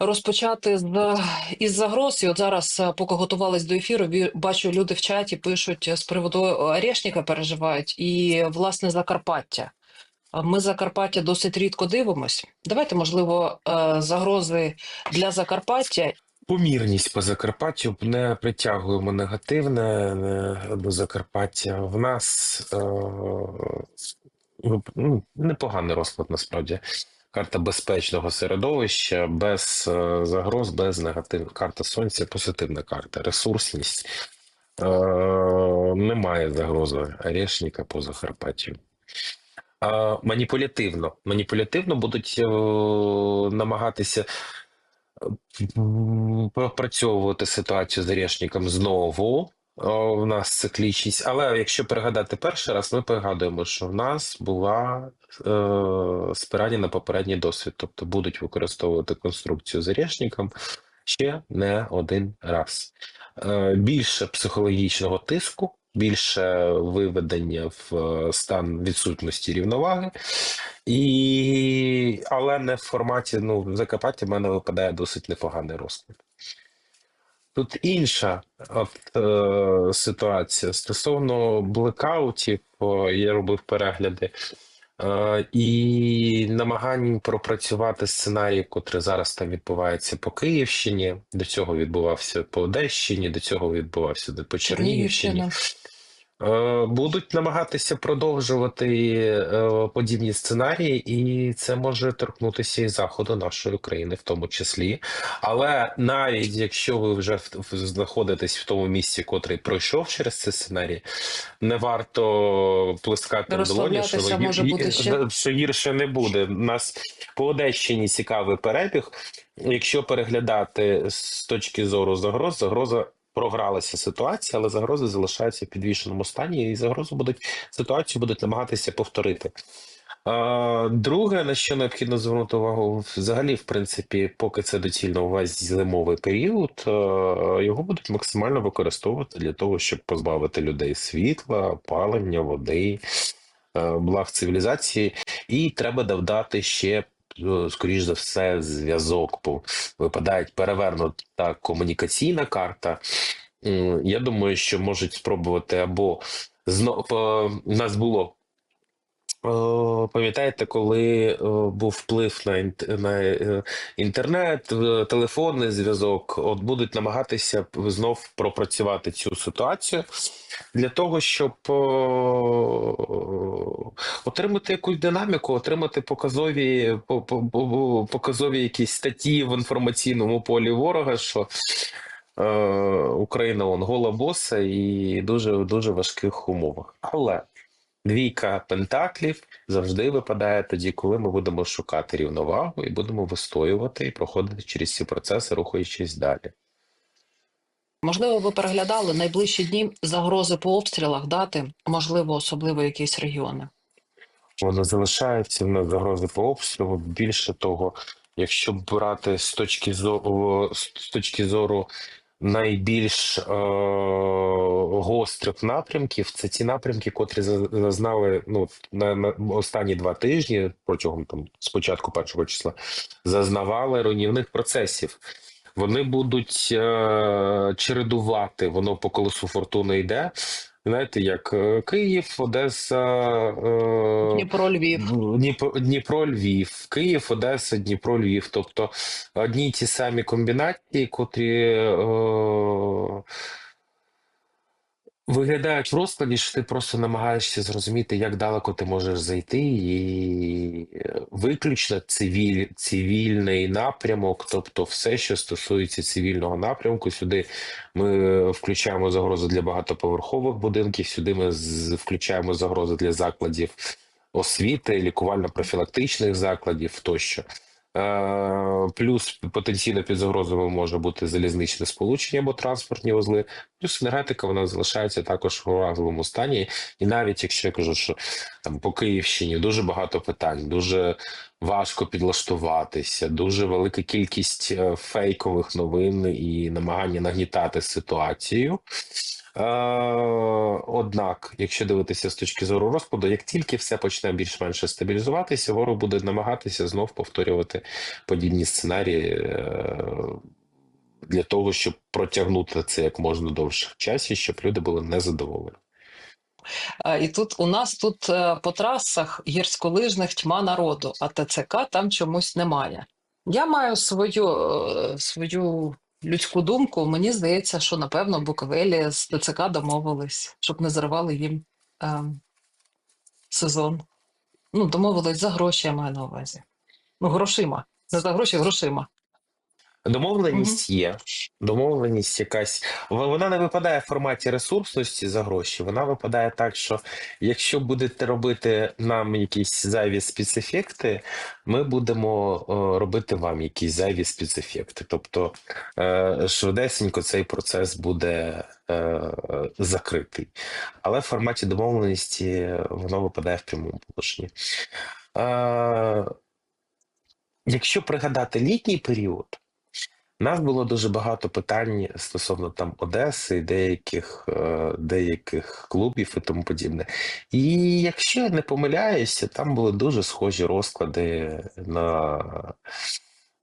розпочати з із загроз. І от зараз, е, поки готувались до ефіру, бачу, люди в чаті пишуть е, з приводу Орешника переживають і власне Закарпаття. Ми Закарпаття досить рідко дивимось. Давайте, можливо, е, загрози для Закарпаття. Помірність по Закарпаттю не притягуємо негативне до Закарпаття. В нас е, ну, непоганий розклад насправді. Карта безпечного середовища, без е, загроз, без негативних. Карта сонця позитивна карта. Ресурсність. Е, немає загрози Орешника по Закарпаттю. Е, маніпулятивно. Маніпулятивно будуть е, намагатися пропрацьовувати ситуацію з Орешником знову. У нас циклічність, але якщо пригадати перший раз, ми пригадуємо, що в нас була е, спирання на попередній досвід, тобто будуть використовувати конструкцію з Орешником ще не один раз. Е, більше психологічного тиску, більше виведення в е, стан відсутності рівноваги, і... але не в форматі, ну, в Закарпатті в мене випадає досить непоганий розклад. Тут інша от, е, ситуація стосовно блекаутів, я робив перегляди е, і намагань пропрацювати сценарій, котрий зараз там відбувається по Київщині. До цього відбувався по Одещині, до цього відбувався по Чернігівщині. Чернігівщина. Е, Будуть намагатися продовжувати е, подібні сценарії, і це може торкнутися і заходу нашої країни, в тому числі. Але навіть якщо ви вже знаходитесь в тому місці, котрий пройшов через цей сценарій, не варто плескати в долоні, що, ви- може бути ще. що гірше не буде. У нас по Одещині цікавий перебіг. Якщо переглядати з точки зору загроз, загроза програлася ситуація, але загрози залишаються в підвішеному стані, і загрозу будуть ситуацію будуть намагатися повторити. Друге, на що необхідно звернути увагу, взагалі, в принципі, поки це доцільно увесь зимовий період, його будуть максимально використовувати для того, щоб позбавити людей світла, опалення, води, благ цивілізації, і треба додати ще. Е, Скоріш за все, зв'язок, випадає перевернута комунікаційна карта. Я думаю, що можуть спробувати або знов у нас було. Е, Пам'ятаєте, коли е, був вплив на, на е, інтернет, телефонний зв'язок, от будуть намагатися знов пропрацювати цю ситуацію для того, щоб отримати якусь динаміку, отримати показові, по- по- по- показові якісь статті в інформаційному полі ворога, що Україна гола боса і дуже дуже важких умовах. Але двійка пентаклів завжди випадає тоді, коли ми будемо шукати рівновагу і будемо вистоювати і проходити через ці процеси, рухаючись далі. Можливо, ви переглядали найближчі дні загрози по обстрілах, дати, можливо, особливо якісь регіони. Воно залишається в нас загрози по обстрілу. Більше того, якщо брати з точки зору з точки зору найбільш е, гострих напрямків, це ті напрямки, котрі за- зазнали ну на, на останні два тижні, протягом там спочатку першого числа, зазнавали руйнівних процесів. Вони будуть е, чередувати, воно по колесу фортуни йде. Знаєте, як е, Київ, Одеса, е, Дніпро, Львів. Дніпро, Дніпро, Львів, Київ, Одеса, Дніпро, Львів. Тобто одні й ті самі комбінації, котрі е, виглядають в розкладі, що ти просто намагаєшся зрозуміти, як далеко ти можеш зайти, і е, виключно цивіль, цивільний напрямок, тобто все, що стосується цивільного напрямку, сюди ми включаємо загрозу для багатоповерхових будинків, сюди ми включаємо загрозу для закладів освіти, лікувально-профілактичних закладів тощо. Е, Плюс потенційно під загрозою може бути залізничне сполучення або транспортні вузли. Плюс енергетика вона залишається також в уразливому стані. І навіть якщо я кажу, що там по Київщині дуже багато питань, дуже важко підлаштуватися, дуже велика кількість е, фейкових новин і намагання нагнітати ситуацію. Е, однак, якщо дивитися з точки зору розкладу, як тільки все почне більш-менш стабілізуватися, ворог буде намагатися знов повторювати подібні сценарії е, для того, щоб протягнути це як можна довше в часі, щоб люди були незадоволені. І тут у нас тут е, по трасах гірськолижних тьма народу, а ТЦК там чомусь немає. Я маю свою, свою людську думку. Мені здається, що напевно Буковелі з ТЦК домовились, щоб не зривали їм е, сезон. Ну, домовились за гроші, я маю на увазі. Ну, грошима. Не за гроші, грошима. Домовленість є. Домовленість якась. Вона не випадає в форматі ресурсності за гроші. Вона випадає так, що якщо будете робити нам якісь зайві спецефекти, ми будемо робити вам якісь зайві спецефекти. Тобто е, швидесенько цей процес буде е, закритий. Але в форматі домовленості воно випадає в прямому положенні. Е, Якщо пригадати літній період, нас було дуже багато питань стосовно там Одеси, деяких, е, деяких клубів і тому подібне. І якщо я не помиляюся, там були дуже схожі розклади на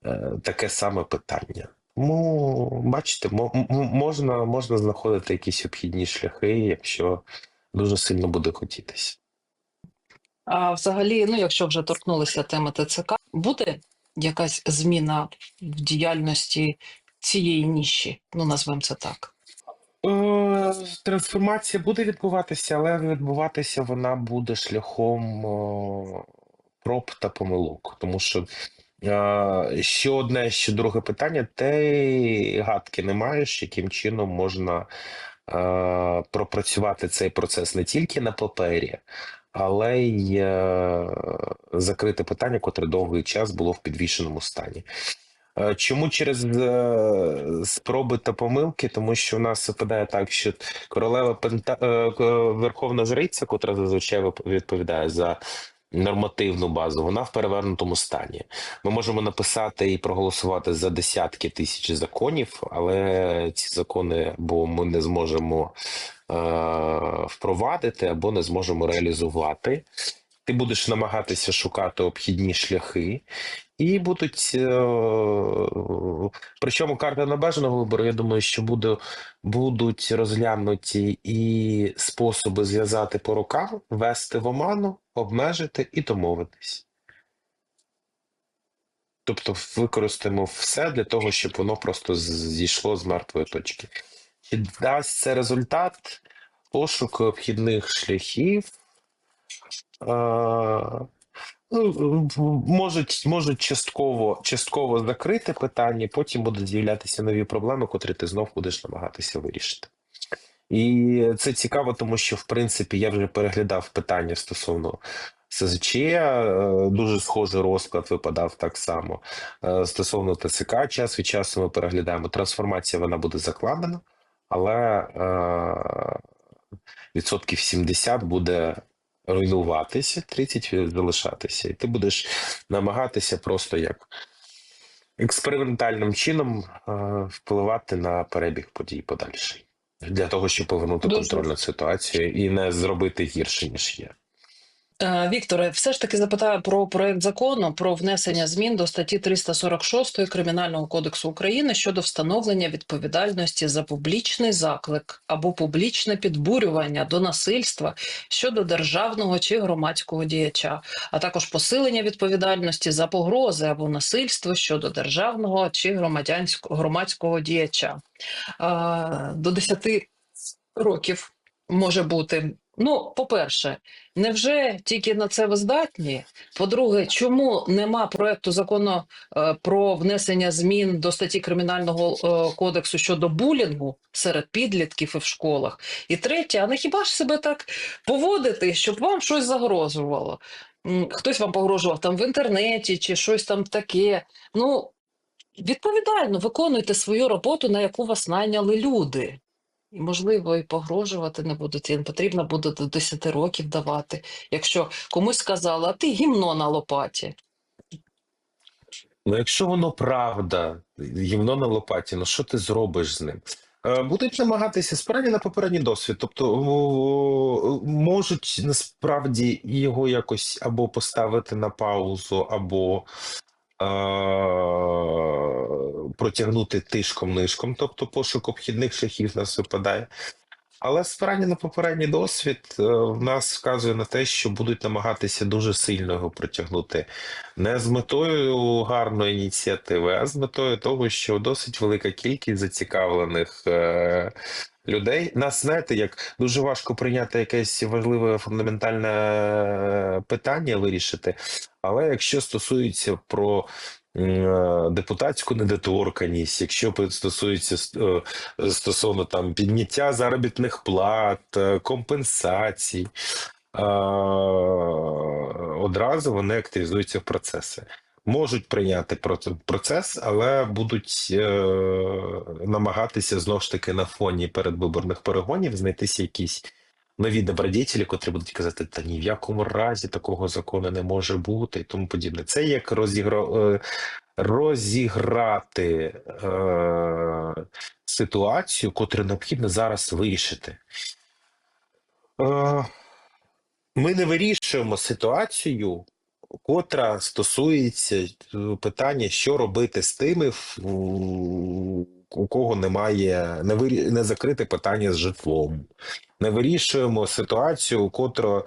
е, таке саме питання. Тому, бачите, можна, можна знаходити якісь обхідні шляхи, якщо дуже сильно буде хотітися. А взагалі, ну, якщо вже торкнулися теми ТЦК, буде якась зміна в діяльності цієї ніші? Ну, назвемо це так. Е, Трансформація буде відбуватися, але відбуватися вона буде шляхом о, проб та помилок. Тому що е, ще одне, ще друге питання: те гадки не маєш, яким чином можна е, пропрацювати цей процес не тільки на папері, але й е, закрити питання, котре довгий час було в підвішеному стані. Е, Чому через е, спроби та помилки? Тому що в нас випадає так, що королева Пента... Верховна Жриця, котра зазвичай відповідає за нормативну базу, вона в перевернутому стані. Ми можемо написати і проголосувати за десятки тисяч законів, але ці закони або ми не зможемо впровадити, або не зможемо реалізувати. Ти будеш намагатися шукати обхідні шляхи, і будуть. Е, причому карта небажаного вибору, я думаю, що буде, будуть розглянуті і способи зв'язати по рукам, ввести в оману, обмежити і домовитись. Тобто використаємо все для того, щоб воно просто зійшло з мертвої точки. Дасть це результат пошуку обхідних шляхів? Е, Ну, можуть, можуть частково, частково закрити питання, потім будуть з'являтися нові проблеми, котрі ти знов будеш намагатися вирішити. І це цікаво, тому що, в принципі, я вже переглядав питання стосовно СЗЧ, е, дуже схожий розклад випадав так само. Е, Стосовно ТЦК, час від часу ми переглядаємо. Трансформація вона буде закладена, але е, відсотків 70 буде руйнуватися, 30 залишатися. І ти будеш намагатися просто як експериментальним чином е, впливати на перебіг подій подальший. Для того, щоб повернути Дуже. контроль над ситуацією і не зробити гірше, ніж є. Е, Вікторе, все ж таки запитаю про проект закону про внесення змін до статті 346 Кримінального кодексу України щодо встановлення відповідальності за публічний заклик або публічне підбурювання до насильства щодо державного чи громадського діяча, а також посилення відповідальності за погрози або насильство щодо державного чи громадянського громадського діяча. Е, До 10 років може бути. Ну, по-перше, Невже тільки на це ви здатні? По-друге, чому нема проекту закону е, про внесення змін до статті кримінального е, кодексу щодо булінгу серед підлітків і в школах? І третє, а не хіба ж себе так поводити, щоб вам щось загрожувало? Хтось вам погрожував там в інтернеті чи щось там таке. Ну, відповідально виконуйте свою роботу, на яку вас найняли люди. І, можливо, і погрожувати не будуть, не потрібно буде до 10 років давати. Якщо комусь сказали, а ти гімно на лопаті. Ну, якщо воно правда, гівно на лопаті, ну що ти зробиш з ним? Е, Будуть намагатися спирання на попередній досвід, тобто можуть насправді його якось або поставити на паузу, або протягнути тишком-нишком, тобто пошук обхідних шляхів нас випадає. Але спирання на попередній досвід е, в нас вказує на те, що будуть намагатися дуже сильно його протягнути не з метою гарної ініціативи, а з метою того, що досить велика кількість зацікавлених е, людей. Нас знаєте, як дуже важко прийняти якесь важливе фундаментальне е, питання вирішити. Але якщо стосується про депутатську недоторканність, якщо стосується е, стосовно там підняття заробітних плат, е, компенсацій, е, одразу вони активізуються в процеси. Можуть прийняти проц- процес, але будуть е, намагатися знову ж таки на фоні передвиборних перегонів знайтися якісь нові добродетелі, котрі будуть казати, та ні в якому разі такого закону не може бути і тому подібне. Це як розігра... е, розіграти е, ситуацію, котру необхідно зараз вирішити. Е, ми не вирішуємо ситуацію, котра стосується е, питання, що робити з тими, у кого немає не вирі... не закрите питання з житлом. Не вирішуємо ситуацію, котра е,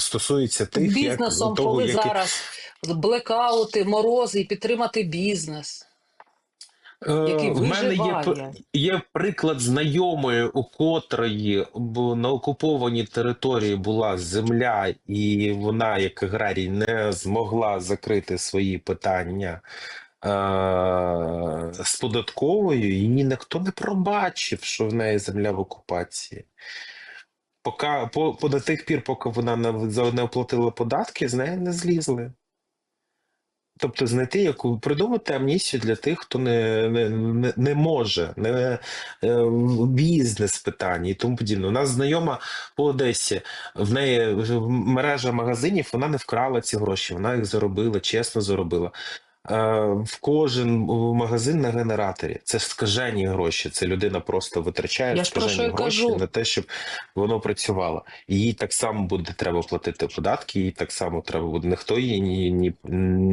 стосується тих, як- Бізнесом, того, коли які... зараз блекаути, морози, і підтримати бізнес. Е, який в мене є, є приклад знайомої, у котрої на окупованій території була земля, і вона, як аграрій, не змогла закрити свої питання з податковою, і її ніхто не пробачив, що в неї земля в окупації. Поки, по, по до тих пір, поки вона не, не оплатила податки, з неї не злізли. Тобто знайти яку придумати амністію для тих, хто не, не, не, не може, не е, бізнес питання і тому подібне. У нас знайома по Одесі, в неї мережа магазинів, вона не вкрала ці гроші, вона їх заробила, чесно заробила. Е, В кожен магазин на генераторі. Це скажені гроші. Це людина просто витрачає Я скажені гроші кажу. на те, щоб воно працювало. Їй так само буде треба платити податки, їй так само треба буде. Ніхто її ні, ні,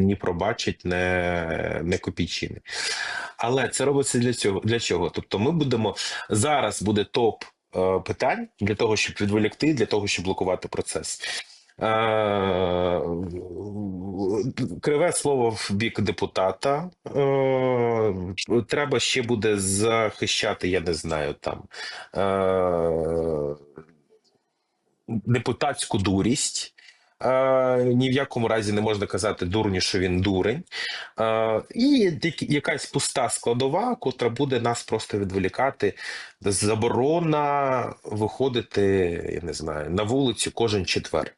ні пробачить, не, не копійчини. Але це робиться для цього для чого? Тобто, ми будемо зараз буде топ е, питань для того, щоб відволікти, для того, щоб блокувати процес. Е, Криве слово в бік депутата. Е, Треба ще буде захищати, я не знаю, там е, депутатську дурість. Е, ні в якому разі не можна казати дурню, що він дурень. Е, і якась пуста складова, котра буде нас просто відволікати. Заборона виходити, я не знаю, на вулицю кожен четвер.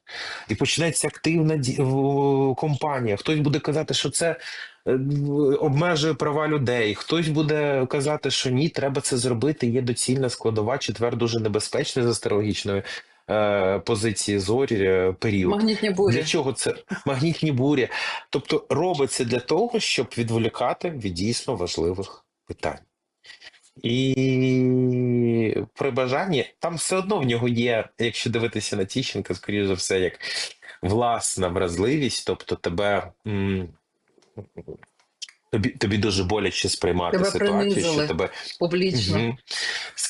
І почнеться активна ді- компанія. Хтось буде казати, що це е, обмежує права людей. Хтось буде казати, що ні, треба це зробити. Є доцільна складова. Четвер дуже небезпечний з астрологічної е, позиції зорі е, період. Магнітні бурі. Для чого це магнітні бурі? Тобто робиться для того, щоб відволікати від дійсно важливих питань. І при бажанні там все одно в нього є, якщо дивитися на Тіщенка, скоріш за все, як власна вразливість, тобто тебе. Тобі, тобі дуже боляче сприймати Тебе ситуацію, що тебе Публічно. Мгм.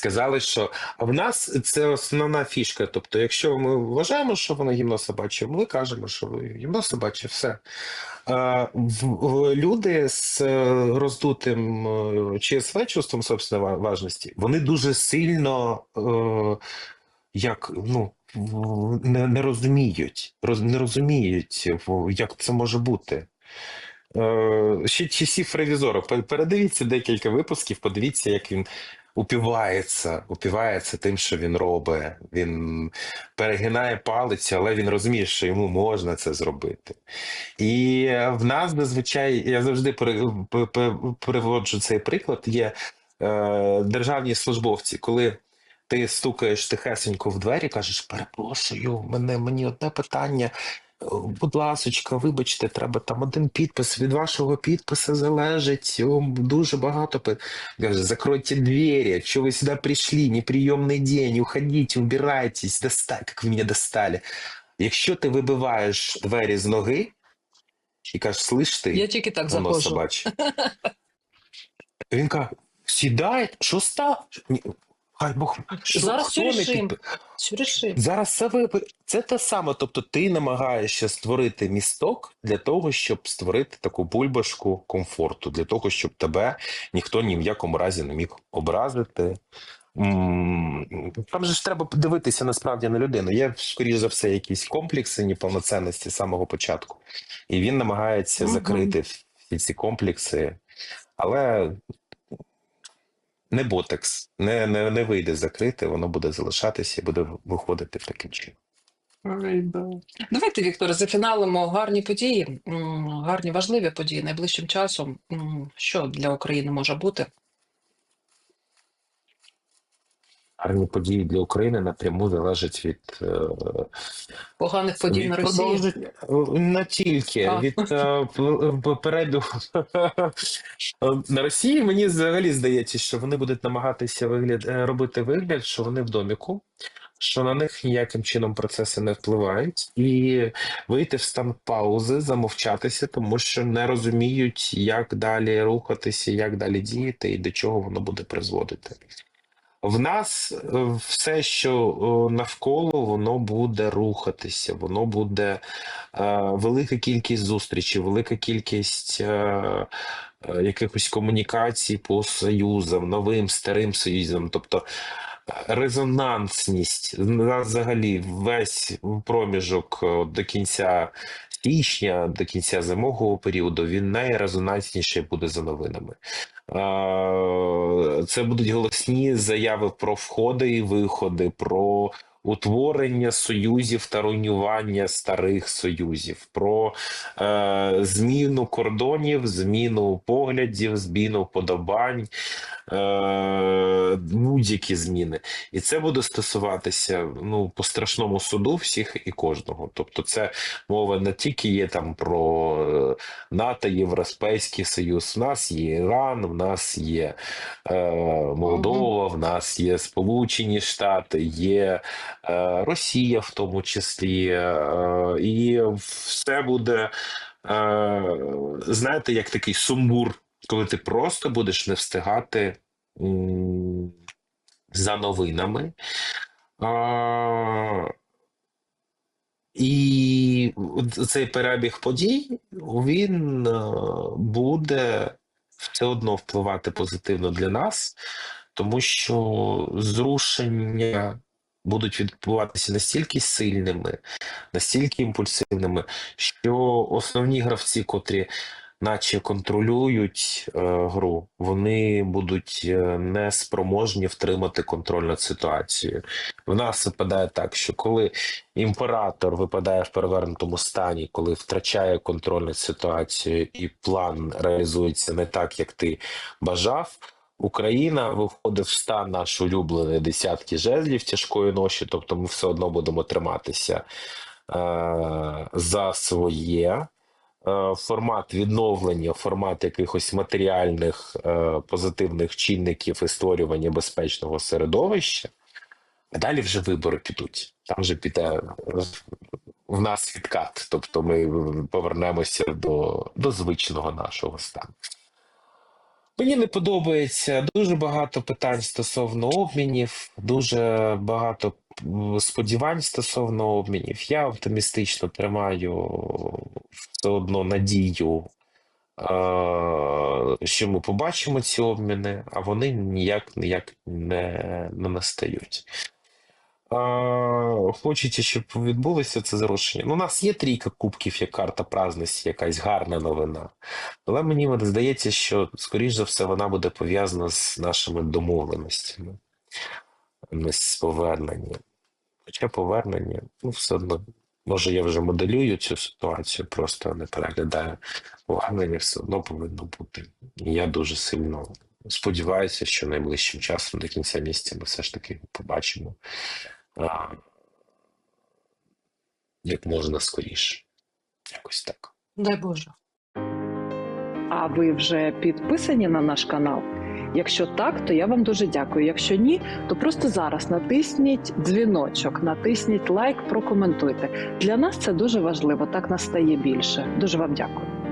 Сказали, що в нас це основна фішка. Тобто, якщо ми вважаємо, що воно гімно собаче, ми кажемо, що гімно собаче, все. Люди з е, роздутим е, ЧСВ, чувством собственної важності, вони дуже сильно е, як ну. Не, не розуміють, роз, не розуміють, як це може бути. Ще часів ревізора. Передивіться декілька випусків, подивіться, як він упівається, упівається тим, що він робить. Він перегинає палицю, але він розуміє, що йому можна це зробити. І в нас зазвичай, я завжди приводжу цей приклад, є е, державні службовці, коли. Ти стукаєш тихесенько в двері, кажеш, перепрошую, мене мені одне питання. Будь ласочка, вибачте, треба там один підпис. Від вашого підпису залежить о, дуже багато. Каже, закройте двері, що ви сюди прийшли, неприйомний день, уходіть, убирайтесь, доста... як ви мене достали. Якщо ти вибиваєш двері з ноги і кажеш, слиш ти, Я тільки так заходжу. собаче. Він каже, сідай, що став? Хай Бог, що, Зараз хто все рішим. Все рішив. Зараз це ви це те саме. Тобто, ти намагаєшся створити місток для того, щоб створити таку бульбашку комфорту, для того, щоб тебе ніхто ні в якому разі не міг образити. Там же ж треба подивитися насправді на людину. Є, скоріш за все, якісь комплекси неповноцінності з самого початку, і він намагається закрити всі ці комплекси, але не ботекс, не, не, не вийде закрити, воно буде залишатися і буде виходити таким чином. Давайте, Віктор, зафіналимо гарні події, гарні важливі події найближчим часом. Що для України може бути? Гарні події для України напряму залежать від е, Поганих подій від на Росії? е, не тільки А. від е, попереду на Росії. Мені взагалі здається, що вони будуть намагатися вигляд е, робити вигляд, що вони в доміку. Що на них ніяким чином процеси не впливають, і вийти в стан паузи, замовчатися, тому що не розуміють, як далі рухатися, як далі діяти і до чого воно буде призводити. В нас е, все, що навколо, воно буде рухатися, воно буде е, велика кількість зустрічей, велика кількість е, е, якихось комунікацій по союзам, новим старим союзам. Тобто е, резонансність взагалі весь проміжок до кінця січня, до кінця зимового періоду, він найрезонансніший буде за новинами. Це будуть голосні заяви про входи і виходи, про утворення союзів та руйнування старих союзів, про е, зміну кордонів, зміну поглядів, зміну вподобань, е, будь-які зміни. І це буде стосуватися ну, по страшному суду всіх і кожного. Тобто, це мова не тільки є там про е, НАТО, Європейський Союз. В нас є Іран, в нас є е, Молдова, в нас є Сполучені Штати, є Росія, в тому числі, е, і все буде, е, знаєте, як такий сумбур, коли ти просто будеш не встигати за новинами. І цей перебіг подій він е, буде все одно впливати позитивно для нас, тому що зрушення будуть відбуватися настільки сильними, настільки імпульсивними, що основні гравці, котрі наче контролюють е, гру, вони будуть е, неспроможні втримати контроль над ситуацією. В нас випадає так, що коли імператор випадає в перевернутому стані, коли втрачає контроль над ситуацією, і план реалізується не так, як ти бажав. Україна виходить в стан наш улюблений десятки жезлів тяжкої ноші, тобто ми все одно будемо триматися е, за своє. Е, Формат відновлення, формат якихось матеріальних е, позитивних чинників і створювання безпечного середовища. А далі вже вибори підуть. Там вже піде в нас відкат. Тобто ми повернемося до, до звичного нашого стану. Мені не подобається дуже багато питань стосовно обмінів, дуже багато сподівань стосовно обмінів. Я оптимістично тримаю все одно надію, що ми побачимо ці обміни, а вони ніяк ніяк не, не настають. Е, Хочеться, щоб відбулося це зрушення. Ну, у нас є трійка кубків, як карта праздності, якась гарна новина. Але мені здається, що, скоріш за все, вона буде пов'язана з нашими домовленостями, не з поверненням. Хоча повернення, ну, все одно, може, я вже моделюю цю ситуацію, просто не переглядаю. Повернення все одно повинно бути. І я дуже сильно сподіваюся, що найближчим часом до кінця місяця ми все ж таки побачимо а, як можна скоріше. Якось так. Дай Боже. А ви вже підписані на наш канал? Якщо так, то я вам дуже дякую. Якщо ні, то просто зараз натисніть дзвіночок, натисніть лайк, прокоментуйте. Для нас це дуже важливо. Так нас стає більше. Дуже вам дякую.